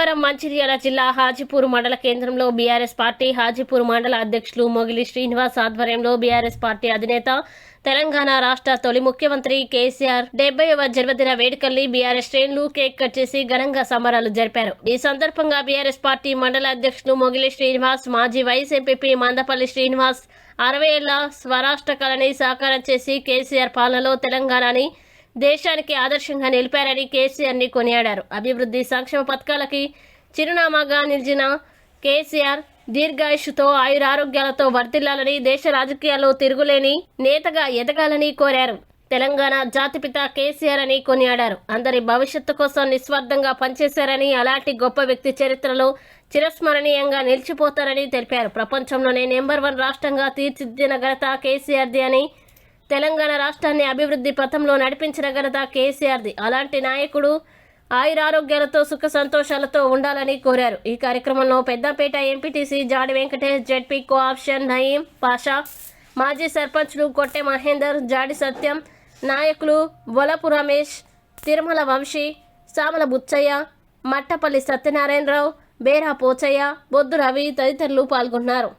నిర్వహించారు మంచిర్యాల జిల్లా హాజీపూర్ మండల కేంద్రంలో బీఆర్ఎస్ పార్టీ హాజీపూర్ మండల అధ్యక్షులు మొగిలి శ్రీనివాస్ ఆధ్వర్యంలో బీఆర్ఎస్ పార్టీ అధినేత తెలంగాణ రాష్ట్ర తొలి ముఖ్యమంత్రి కేసీఆర్ డెబ్బైవ జన్మదిన వేడుకల్ని బీఆర్ఎస్ శ్రేణులు కేక్ కట్ చేసి ఘనంగా సంబరాలు జరిపారు. ఈ సందర్భంగా బీఆర్ఎస్ పార్టీ మండల అధ్యక్షులు మొగిలి శ్రీనివాస్ మాజీ వైస్ మందపల్లి శ్రీనివాస్ అరవై ఏళ్ళ స్వరాష్ట్ర కళని సాకారం చేసి కేసీఆర్ పాలనలో తెలంగాణని దేశానికి ఆదర్శంగా నిలిపారని కేసీఆర్ని కొనియాడారు. అభివృద్ధి సంక్షేమ పథకాలకి చిరునామాగా నిలిచిన కేసీఆర్ దీర్ఘాయుషుతో ఆయురారోగ్యాలతో వర్ధిల్లాలని దేశ రాజకీయాల్లో తిరుగులేని నేతగా ఎదగాలని కోరారు. తెలంగాణ జాతిపిత కేసీఆర్ అని కొనియాడారు. అందరి భవిష్యత్తు కోసం నిస్వార్థంగా పనిచేశారని అలాంటి గొప్ప వ్యక్తి చరిత్రలో చిరస్మరణీయంగా నిలిచిపోతారని తెలిపారు. ప్రపంచంలోనే నెంబర్ వన్ రాష్ట్రంగా తీర్చిదిద్దిన ఘనత కేసీఆర్ది అని తెలంగాణ రాష్ట్రాన్ని అభివృద్ధి పథంలో నడిపించిన ఘనత కేసీఆర్ది. అలాంటి నాయకుడు ఆయురారోగ్యాలతో సుఖ సంతోషాలతో ఉండాలని కోరారు. ఈ కార్యక్రమంలో Peddapeta MPTC Jadi Venkatesh ZP cooption Nayeem Pasha మాజీ సర్పంచ్లు కొట్టె మహేందర్ జాడి సత్యం నాయకులు వలపు రమేష్ తిరుమల వంశీ సామల బుచ్చయ్య మట్టపల్లి సత్యనారాయణరావు బేరా పోచయ్య బొద్దు రవి తదితరులు పాల్గొన్నారు.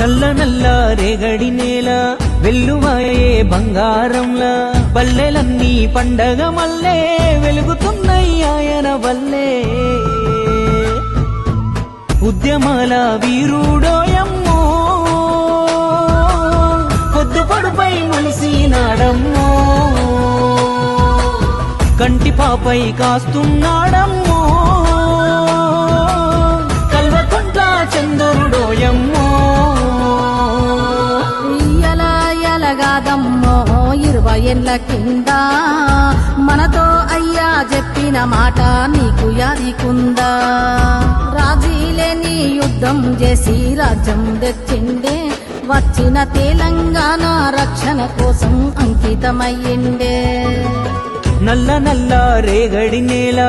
నల్ల నల్ల రేగడి నేల వెల్లువాయే బంగారంలా. పల్లెలన్నీ పండగ మల్లే వెలుగుతున్నాయన వల్లే. ఉద్యమాల వీరుడోయమ్మో పొద్దు పొడుపై ములిసినాడమ్మో కంటి పాపై కాస్తున్నాడమ్మో. ఇరవై కింద? మనతో అయ్యా చెప్పిన మాట నీకు యాదికుందా? రాజీలేని యుద్ధం చేసి రాజ్యం తెచ్చిండే వచ్చిన తెలంగాణ రక్షణ కోసం అంకితమయ్యిండే నల్ల నల్ల రేగడి నేల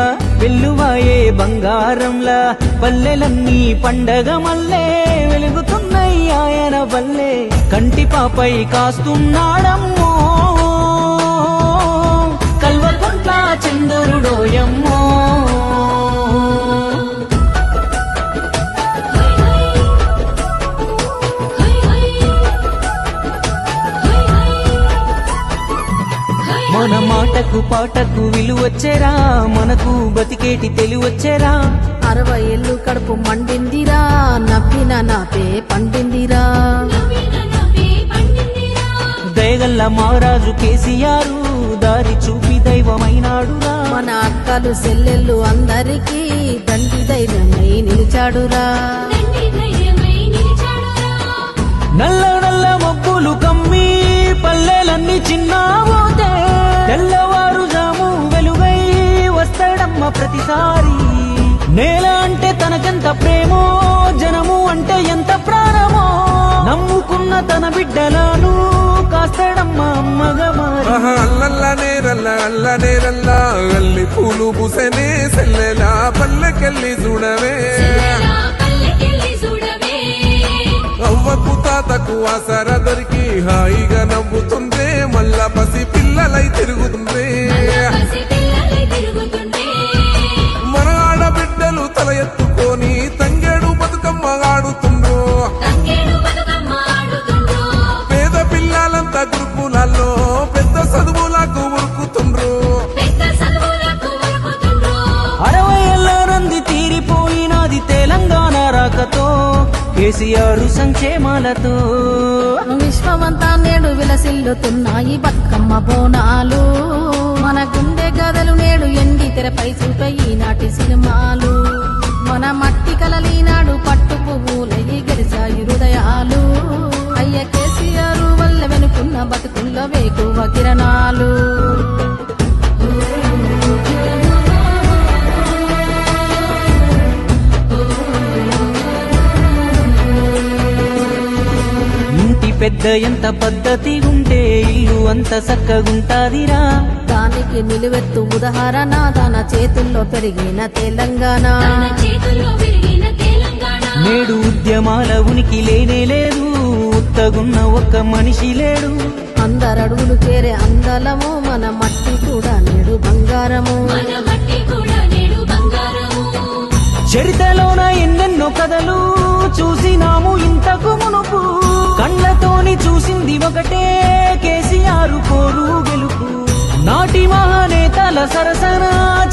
వెల్లువాయే బంగారంలా పల్లెలన్నీ పండగ మల్లే వెలుగుతున్నాయన వల్లే. కంటి పాపై కాస్తున్నాడమ్మో చంద్రుడోయమ్మో మన మాటకు పాటకు విలువచ్చేరా మనకు బతికేటి తెలివచ్చేరా. అరవై ఏళ్ళు కడుపు మండిందిరా నవ్విన నాపే పండిందిరా. దయగల్ల మహారాజు కేసీఆర్ దారి చూపి దైవమైనాడురా మన అక్కలు చెల్లెళ్ళు అందరికీ దండి ధైర్యమై నిలిచాడురా. నల్ల నల్ల మబ్బులు కమ్మి పల్లెలన్నీ చిన్నావోతే తెల్లవారుజాము వెలుగై వస్తాడమ్మ ప్రతిసారి. నేల అంటే తనకెంత ప్రేమో జనము అంటే ఎంత ప్రాణమో. నమ్ముకున్న తన బిడ్డలను పూలు పూసనే సెల్లెలా పల్లెకెళ్ళి చూడవే. అవ్వకు తాతకు ఆసర దొరికి హాయిగా నవ్వుతుందే మళ్ళా పసి పిల్లలై తిరుగుతుందే మన ఆడబిడ్డలు తల ఎత్తుకొని విలసిల్లుతున్నాయి బతుకమ్మ బోనాలు. మన గుండె గదలు నేడు ఎండి తెరపై చూపే ఈనాటి సినిమాలు. మన మట్టి కలలీనాడు పట్టు పువ్వులయ్యి గెలిచాయి హృదయాలు. అయ్య కేసీఆర్ వల్ల వెనుకున్న బతుకుల్లో వేకువ కిరణాలు. పెద్ద ఎంత పద్ధతి ఉంటే ఇల్లు అంత చక్కగుంటాదిరా. దానికి నిలువెత్తు ఉదాహరణ తన చేతుల్లో పెరిగిన తెలంగాణ. నేడు ఉద్యమాల ఉనికి లేనే లేదు ఉత్తగున్న ఒక్క మనిషి లేడు. అందరడుగులు చేరే అందలము మన మట్టి కూడా నేడు బంగారము. చరితలోన ఎన్నెన్నో కథలు చూసినాము ఇంతకు మునుపు. కళ్ళతోని చూసింది ఒకటే కేసీఆర్ కోరు గెలుపు. నాటి మహానేతల సరసన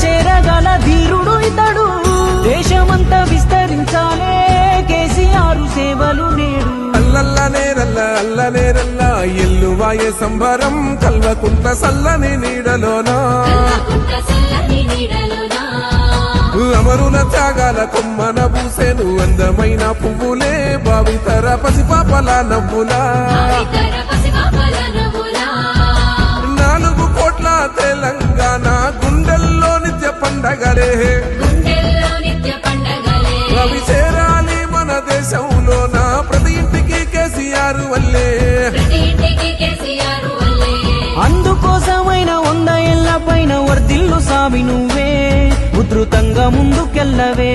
చేరగల ధీరుడు ఇతడు. దేశమంతా విస్తరించాలే కేసీఆర్ సేవలు నేడు. అల్లల్ల నేరల్ల అల్ల నేరల్ల ఎల్లువాయే సంబరం కల్వకుంట సల్లని నీడలోనా? అమరుల త్యాగాల కొమ్మన పూసేను అందమైన పువ్వులే. భావితర పసిపాపల నవ్వులా. నాలుగు కోట్ల తెలంగాణ గుండెల్లో నిత్య పండగలే. అవి చేరాలి మన నా ప్రతి ఇంటికి కేసీఆర్ వల్లే. అందుకోసమైన వంద ఎల్ల పైన వర్దిల్లు సామి నువ్వే. ఉధృత ముందుకెళ్ళవే.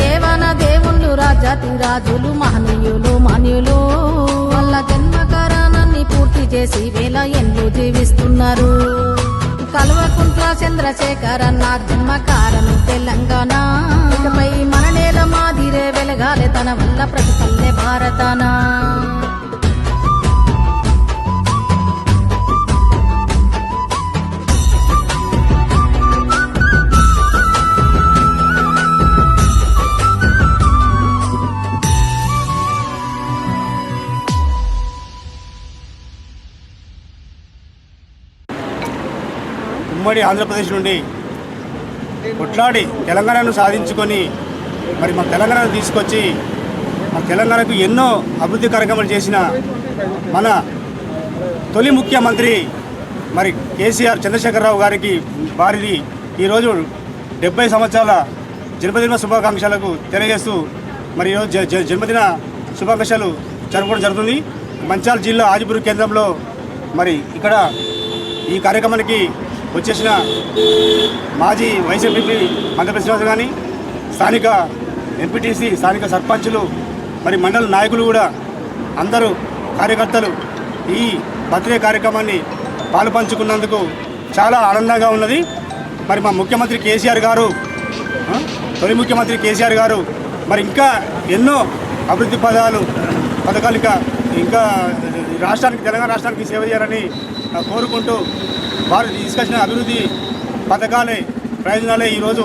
దేవన దేవుళ్ళు రాజాతి రాజులు మహనీయులు మనులు వాళ్ళ జన్మకారణాన్ని పూర్తి చేసి వేల ఎండ్లు జీవిస్తున్నారు. కల్వకుంట్ల చంద్రశేఖర్ అన్న జన్మకారం తెలంగాణ. ఇకపై మన నేల మాదిరే వెలగాలి తన వల్ల ప్రతి పల్లె ఉమ్మడి ఆంధ్రప్రదేశ్ నుండి కొట్లాడి తెలంగాణను సాధించుకొని మరి మన తెలంగాణను తీసుకొచ్చి మన తెలంగాణకు ఎన్నో అభివృద్ధి కార్యక్రమాలు చేసిన మన తొలి ముఖ్యమంత్రి మరి కేసీఆర్ చంద్రశేఖరరావు గారికి వారిది ఈరోజు డెబ్బై సంవత్సరాల జన్మదిన శుభాకాంక్షలకు తెలియజేస్తూ మరి ఈరోజు జన్మదిన శుభాకాంక్షలు జరుపుకోవడం జరుగుతుంది. మంచాల జిల్లా ఆజిపూర్ కేంద్రంలో మరి ఇక్కడ ఈ కార్యక్రమానికి వచ్చేసిన మాజీ వైస్ ఎంపీ మంత్రి కానీ స్థానిక ఎంపీటీసీ స్థానిక సర్పంచులు మరి మండల నాయకులు కూడా అందరూ కార్యకర్తలు ఈ బర్త్డే కార్యక్రమాన్ని పాలుపంచుకున్నందుకు చాలా ఆనందంగా ఉన్నది. మరి మా ముఖ్యమంత్రి కేసీఆర్ గారు తొలి ముఖ్యమంత్రి కేసీఆర్ గారు మరి ఇంకా ఎన్నో అభివృద్ధి పదాలు పథకాలు ఇంకా ఇంకా రాష్ట్రానికి తెలంగాణ రాష్ట్రానికి సేవ చేయాలని కోరుకుంటూ వారు తీసుకొచ్చిన అభివృద్ధి పథకాలే ప్రయోజనాలే ఈరోజు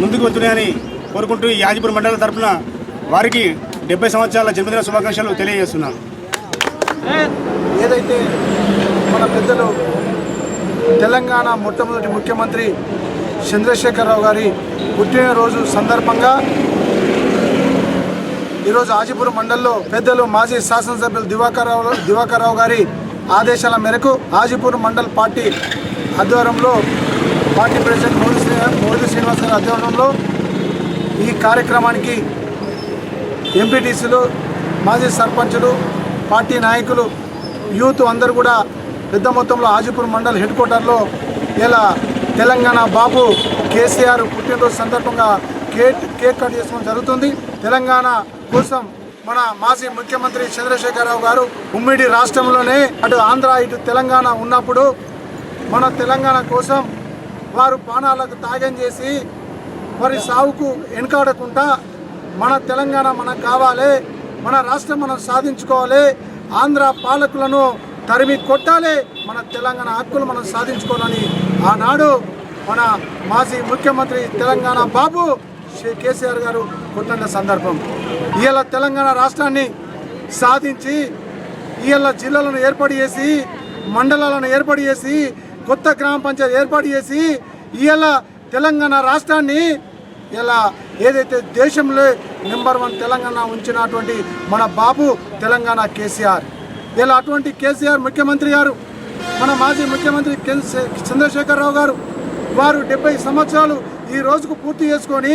ముందుకు వస్తున్నాయని కోరుకుంటూ ఈ యాజపూర్ మండలం తరఫున వారికి డెబ్బై సంవత్సరాల జన్మదిన శుభాకాంక్షలు తెలియజేస్తున్నాను. ఏదైతే మన పెద్దలు తెలంగాణ మొట్టమొదటి ముఖ్యమంత్రి చంద్రశేఖరరావు గారి పుట్టినరోజు సందర్భంగా ఈరోజు ఆజిపురం మండల్లో పెద్దలు మాజీ శాసనసభ్యులు దివాకర్ రావు దివాకర్ రావు గారి ఆదేశాల మేరకు ఆజిపూర్ మండల్ పార్టీ ఆధ్వర్యంలో పార్టీ ప్రెసిడెంట్ మోదీ మోదీ శ్రీనివాస్ గారి ఆధ్వర్యంలో ఈ కార్యక్రమానికి ఎంపీటీసీలు మాజీ సర్పంచులు పార్టీ నాయకులు యూత్ అందరూ కూడా పెద్ద మొత్తంలో హాజీపూర్ మండల్ హెడ్ క్వార్టర్లో ఇలా తెలంగాణ బాబు కేసీఆర్ పుట్టినరోజు సందర్భంగా కేక్ కేక్ కట్ చేసుకోవడం జరుగుతుంది. తెలంగాణ కోసం మన మాజీ ముఖ్యమంత్రి చంద్రశేఖరరావు గారు ఉమ్మడి రాష్ట్రంలోనే అటు ఆంధ్ర ఇటు తెలంగాణ ఉన్నప్పుడు మన తెలంగాణ కోసం వారు ప్రాణాలకు త్యాగం చేసి వారి సావుకు వెనుకాడకుండా మన తెలంగాణ మనకు కావాలి మన రాష్ట్రం మనం సాధించుకోవాలి ఆంధ్ర పాలకులను తరిమి కొట్టాలి మన తెలంగాణ హక్కులు మనం సాధించుకోవాలని ఆనాడు మన మాజీ ముఖ్యమంత్రి తెలంగాణ బాబు కేసీఆర్ గారు కొట్టిన సందర్భం. ఇవాళ తెలంగాణ రాష్ట్రాన్ని సాధించి ఇవాళ జిల్లాలను ఏర్పాటు చేసి మండలాలను ఏర్పాటు చేసి కొత్త గ్రామ పంచాయతీ ఏర్పాటు చేసి ఇవాళ తెలంగాణ రాష్ట్రాన్ని ఇలా ఏదైతే దేశంలో నెంబర్ వన్ తెలంగాణ ఉంచినటువంటి మన బాబు తెలంగాణ కేసీఆర్. ఇలా అటువంటి కేసీఆర్ ముఖ్యమంత్రి గారు మన మాజీ ముఖ్యమంత్రి చంద్రశేఖరరావు గారు వారు డెబ్బై సంవత్సరాలు ఈ రోజుకు పూర్తి చేసుకొని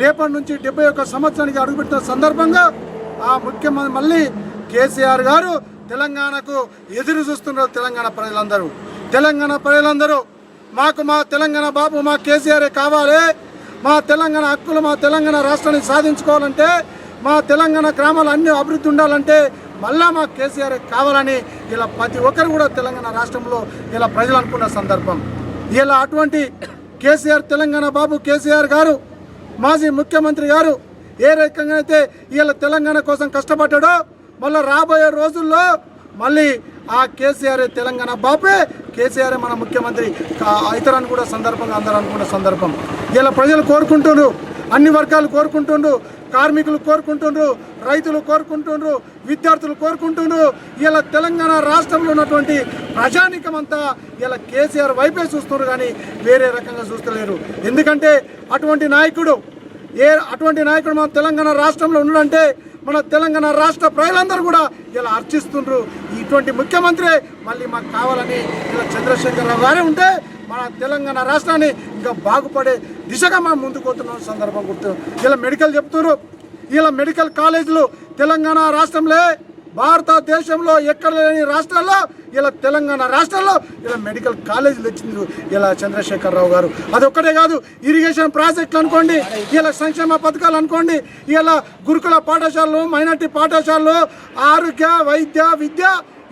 రేపటి నుంచి డెబ్బై ఒక్క సంవత్సరానికి అడుగుపెట్టిన సందర్భంగా ఆ ముఖ్యమంత్రి మళ్ళీ కేసీఆర్ గారు తెలంగాణకు ఎదురు చూస్తున్నారు తెలంగాణ ప్రజలందరూ. తెలంగాణ ప్రజలందరూ మాకు మా తెలంగాణ బాబు మా కేసీఆర్ కావాలి. మా తెలంగాణ హక్కులు మా తెలంగాణ రాష్ట్రాన్ని సాధించుకోవాలంటే మా తెలంగాణ గ్రామాలు అన్ని అభివృద్ధి ఉండాలంటే మళ్ళా మా కేసీఆర్ కావాలని ఇలా ప్రతి ఒక్కరు కూడా తెలంగాణ రాష్ట్రంలో ఇలా ప్రజలు అనుకున్న సందర్భం. ఇలా అటువంటి కేసీఆర్ తెలంగాణ బాబు కేసీఆర్ గారు మాజీ ముఖ్యమంత్రి గారు ఏ రకంగా అయితే వీళ్ళ తెలంగాణ కోసం కష్టపడ్డాడో మళ్ళీ రాబోయే రోజుల్లో మళ్ళీ ఆ కేసీఆర్ తెలంగాణ బాపే కేసీఆర్ మన ముఖ్యమంత్రి కా- కూడా సందర్భంగా అందరూ అనుకున్న సందర్భం. ఇలా ప్రజలు కోరుకుంటున్నారు అన్ని వర్గాలు కోరుకుంటుండ్రు కార్మికులు కోరుకుంటుండ్రు రైతులు కోరుకుంటుండ్రు విద్యార్థులు కోరుకుంటూను ఇలా తెలంగాణ రాష్ట్రంలో ఉన్నటువంటి ప్రజానికం ఇలా కేసీఆర్ వైపే చూస్తున్నారు కానీ వేరే రకంగా చూస్తలేరు. ఎందుకంటే అటువంటి నాయకుడు ఏ అటువంటి నాయకుడు మన తెలంగాణ రాష్ట్రంలో ఉన్నాడంటే మన తెలంగాణ రాష్ట్ర ప్రజలందరూ కూడా ఇలా అర్చిస్తుండ్రు. ఇటువంటి ముఖ్యమంత్రి మళ్ళీ మాకు కావాలని ఇలా చంద్రశేఖరరావు గారే ఉంటే మన తెలంగాణ రాష్ట్రాన్ని ఇంకా బాగుపడే దిశగా మనం ముందుకు పోతున్న సందర్భం గుర్తు. ఇలా మెడికల్ చెప్తున్నారు. ఇలా మెడికల్ కాలేజీలు తెలంగాణ రాష్ట్రంలో భారతదేశంలో ఎక్కడ లేని రాష్ట్రాల్లో ఇలా తెలంగాణ రాష్ట్రాల్లో ఇలా మెడికల్ కాలేజీలు వచ్చింది ఇలా చంద్రశేఖరరావు గారు. అదొక్కటే కాదు ఇరిగేషన్ ప్రాజెక్టులు అనుకోండి ఇలా సంక్షేమ పథకాలు అనుకోండి ఇలా గురుకుల పాఠశాలలు మైనార్టీ పాఠశాలలు ఆరోగ్య వైద్య విద్య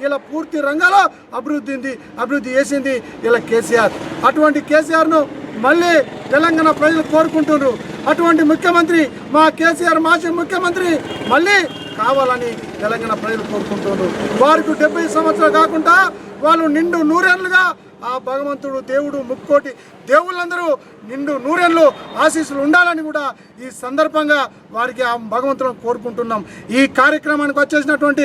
ఇలా పూర్తి రంగాల్లో అభివృద్ధి అభివృద్ధి చేసింది ఇలా కేసీఆర్. అటువంటి కేసీఆర్ను మళ్ళీ తెలంగాణ ప్రజలు కోరుకుంటున్నారు. అటువంటి ముఖ్యమంత్రి మా కేసీఆర్ మాజీ ముఖ్యమంత్రి మళ్ళీ కావాలని తెలంగాణ ప్రజలు కోరుకుంటున్నారు. వారికి డెబ్బై సంవత్సరాలు కాకుండా వాళ్ళు నిండు నూరేళ్ళుగా ఆ భగవంతుడు దేవుడు ముక్కోటి దేవుళ్ళందరూ నిండు నూరెన్లు ఆశీస్సులు ఉండాలని కూడా ఈ సందర్భంగా వారికి ఆ భగవంతులను కోరుకుంటున్నాం. ఈ కార్యక్రమానికి వచ్చేసినటువంటి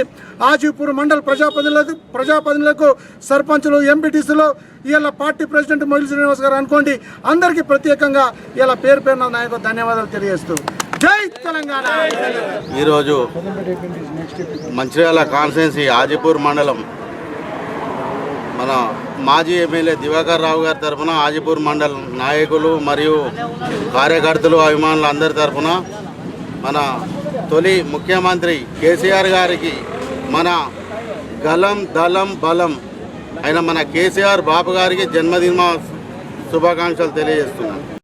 ఆజీపూర్ మండల ప్రజాప్రతినిధులకు ప్రజాప్రతినిధులకు సర్పంచులు ఎంపీటీసీలు ఇలా పార్టీ ప్రెసిడెంట్ మొయిల్ శ్రీనివాస్ గారు అనుకోండి అందరికీ ప్రత్యేకంగా ఇలా పేరు పేరున నాయకు ధన్యవాదాలు తెలియజేస్తూ. జై తెలంగాణ! ఈరోజు మంచిర్యాల కాన్స్టెన్సీ ఆజిపూర్ మండలం మన మాజీ ఎమ్మెల్యే దివాకర్ రావు గారి తరఫున ఆజిపూర్ మండల్ నాయకులు మరియు కార్యకర్తలు అభిమానులు అందరి తరఫున మన తొలి ముఖ్యమంత్రి కేసీఆర్ గారికి మన గలం దళం బలం అయిన మన కేసీఆర్ బాబు గారికి జన్మదిన శుభాకాంక్షలు తెలియజేస్తున్నాను